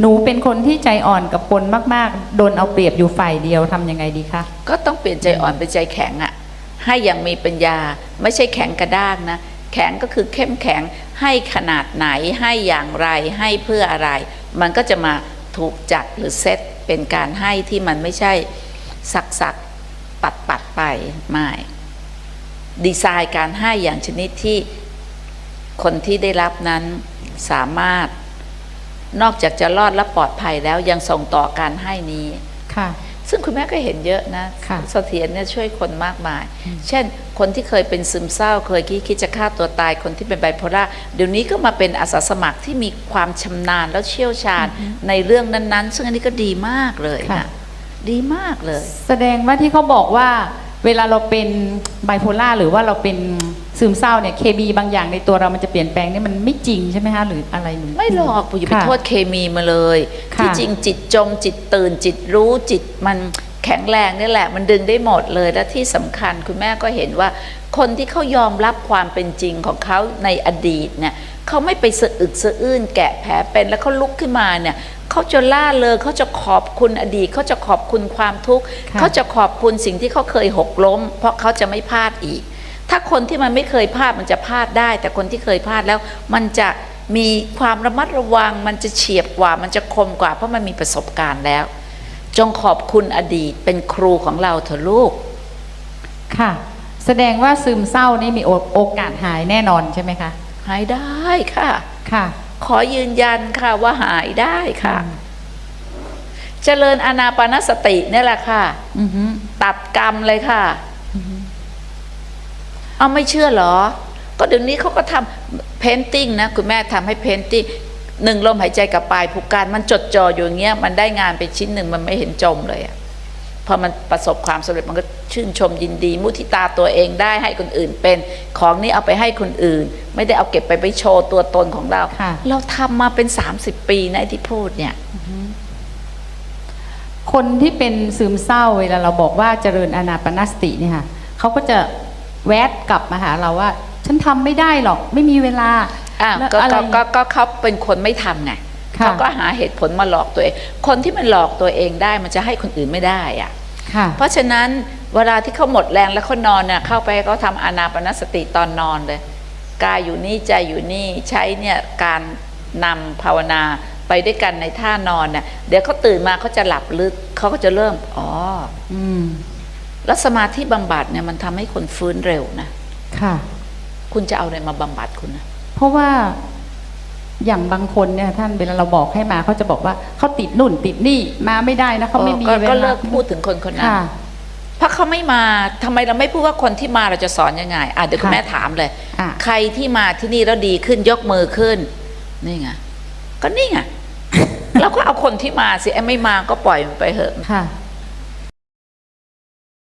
หนูเป็นคนที่ใจอ่อนกับคนมาก ๆ โดนเอาเปรียบอยู่ฝ่ายเดียวทำยังไงดีคะก็ต้องเปลี่ยนใจอ่อนเป็นใจแข็งอะให้อย่างมีปัญญาไม่ใช่แข็งกระด้างนะ แข็งก็คือเข้มแข็งให้ขนาดไหนให้อย่างไรให้เพื่ออะไร มันก็จะมาถูกจัดหรือเซตเป็นการให้ที่มันไม่ใช่สักสักปัดปัดไปไม่ดีไซน์การให้อย่างชนิดที่คนที่ได้รับนั้นสามารถ นอกจากจะรอดและปลอดภัยแล้วยังส่งต่อการให้นี้ค่ะ ซึ่งคุณแม่ก็เห็นเยอะนะค่ะเสถียรเนี่ยช่วยคนมากมาย เช่น คนที่เคยเป็นซึมเศร้า เคยคิดคิดจะฆ่าตัวตายคนที่เป็นไบโพล่าเดี๋ยวนี้ก็มาเป็นอาสาสมัครที่มีความชำนาญแล้วเชี่ยวชาญในเรื่องนั้นๆ ซึ่งอันนี้ก็ดีมากเลยค่ะนะดีมากเลย แสดงว่าที่เขาบอกว่าเวลาเราเป็นไบโพล่าหรือว่าเราเป็น ซึมเศร้าเนี่ยเคมีบางอย่างในตัวเรามันจะเปลี่ยนแปลงนี่มันไม่จริงใช่ไหมคะหรืออะไรหนู ไม่หรอกอย่าไปค่ะโทษเคมีมาเลย ค่ะที่จริงจิตจมจิตตื่นจิตรู้จิตมันแข็งแรงนี่แหละ มันดึงได้หมดเลยและที่สำคัญคุณแม่ก็เห็นว่า คนที่เขายอมรับความเป็นจริงของเขาในอดีตเนี่ยเขาไม่ไปสะอึกสะอื้นแกะแผลเป็นแล้วเขาลุกขึ้นมาเนี่ยเขาจะล่าเลยเขาจะขอบคุณอดีตเขาจะขอบคุณความทุกข์ค่ะ เขาจะขอบคุณสิ่งที่เขาเคยหกล้ม เพราะเขาจะไม่พลาดอีก ถ้าคนที่มันไม่เคยพลาดมันจะพลาดได้ แต่คนที่เคยพลาดแล้วมันจะมีความระมัดระวัง มันจะเฉียบกว่า มันจะคมกว่า เพราะมันมีประสบการณ์แล้ว จงขอบคุณอดีตเป็นครูของเราเถอะลูก ค่ะ แสดงว่าซึมเศร้านี่มีโอโอกาสหายแน่นอนใช่ไหมคะหายได้ค่ะ ค่ะ ขอยืนยันค่ะว่าหายได้ค่ะ เจริญอานาปานสติเนี่ยแหละค่ะอือฮึตัดกรรมเลยค่ะ เอาไม่เชื่อเหรอ ก็เดี๋ยวนี้เขาก็ทำเพนติ้งนะ คุณแม่ทำให้เพนติ้งหนึ่งลมหายใจกับปลายผูกการมันจดจ่ออยู่อย่างเงี้ยมันได้งานไปชิ้นหนึ่งมันไม่เห็นจมเลยอะพอมันประสบความสำเร็จมันก็ชื่นชมยินดี มุทิตาตัวเองได้ให้คนอื่นเป็นของนี้เอาไปให้คนอื่น ไม่ได้เอาเก็บไปไปโชว์ตัวตนของเราค่ะเราทำมาเป็น30ปีนะไอ้ที่พูดเนี่ยคนที่เป็นซึมเศร้าเวลาเราบอกว่าเจริญอานาปานสติเนี่ยค่ะเขาก็จะ แวดกลับมาหาเราว่า ฉันทำไม่ได้หรอกไม่มีเวลาอะแล้วก็อะไร ก็ก็ก็เขาเป็นคนไม่ทำไงค่ะ เขาก็หาเหตุผลมาหลอกตัวเอง คนที่มันหลอกตัวเองได้มันจะให้คนอื่นไม่ได้อะ ค่ะ เพราะฉะนั้นเวลาที่เขาหมดแรงแล้วเขานอนเนี่ยเข้าไปเขาทำอานาปนสติตอนนอนเลยกายอยู่นี่ใจอยู่นี่ใช้เนี่ยการนำภาวนาไปด้วยกันในท่านอนเนี่ยเดี๋ยวเขาตื่นมาเขาจะหลับลึกเขาก็จะเริ่มอ๋อ อืม แล้วสมาธิบำบัดเนี่ยมันทำให้คนฟื้นเร็วนะ ค่ะ คุณจะเอาอะไรมาบำบัดคุณนะเพราะว่าอย่างบางคนเนี่ยท่านเวลาเราบอกให้มาเขาจะบอกว่าเขาติดนุ่นติดนี่มาไม่ได้นะเขาไม่มีก็เวก็ลาเลิกพูดถึงคนคนนั้นค่ะเพราะเขาไม่มาทำไมเราไม่พูดว่าคนที่มาเราจะสอนยังไงอะเดี๋ยวคุณค่ะแม่ถามเลยอะใครที่มาที่นี่แล้วดีขึ้นยกมือขึ้น นี่ไงก็นี่ไงเราก็เอาคนที่มาสิไอ้ไม่มาก็ปล่อยมันไปเถอะค่ะ